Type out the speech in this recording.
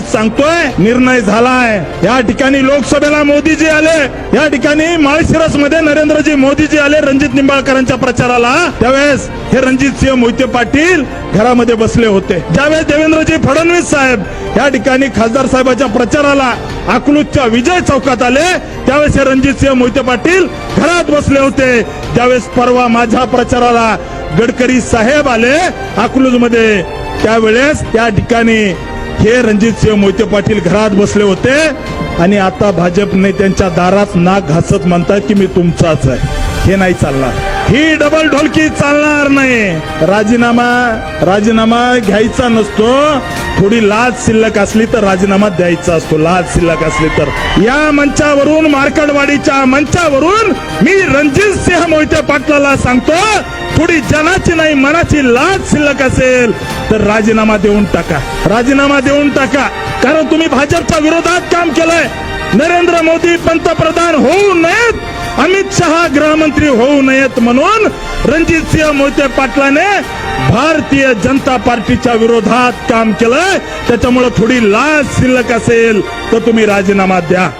सांगतोय निर्णय झालाय. या ठिकाणी लोकसभेला मोदीजी आले. या ठिकाणी माळशिरसमध्ये नरेंद्रजी मोदीजी आले रणजित निंबाळकरांच्या प्रचाराला. त्यावेळेस हे रणजित सिंह मोहिते पाटील घरामध्ये बसले होते. ज्यावेळेस देवेंद्रजी फडणवीस साहेब या ठिकाणी खासदार साहेबाच्या प्रचाराला अकलूजच्या विजय चौकात आले त्यावेळेस हे रणजित सिंह मोहिते पाटील घरात बसले होते. त्यावेळेस परवा माझ्या प्रचाराला गडकरी साहेब आले अकलूजमध्ये त्यावेळेस त्या ठिकाणी हे रणजित सिंह मोहिते पाटील घरात बसले होते आणि आता भाजपने त्यांच्या दारात नाक घासत म्हणतात की मी तुमचाच आहे. हे नाही चालणार. ही डबल ढोलकी चालणार नाही. राजीनामा राजीनामा घ्यायचा नसतो. थोडी लाज शिल्लक असली तर राजीनामा द्यायचा असतो. लाज शिल्लक असली तर. या मंचावरून मार्कडवाडीच्या मंचावरून मी रणजित सिंह मोहिते पाटलाला सांगतो थोडी जनाची नाही मनाची लाज शिल्लक असेल तर राजीनामा देऊन टाका. राजीनामा देऊन टाका. कारण तुम्ही भाजपच्या विरोधात काम केलंय. नरेंद्र मोदी पंतप्रधान होऊ नयेत अमित शहा गृहमंत्री होऊ नयेत म्हणून रणजित सिंह मोहिते पाटलाने भारतीय जनता पार्टीच्या विरोधात काम केलंय. त्याच्यामुळे थोडी लाज शिल्लक असेल तर तुम्ही राजीनामा द्या.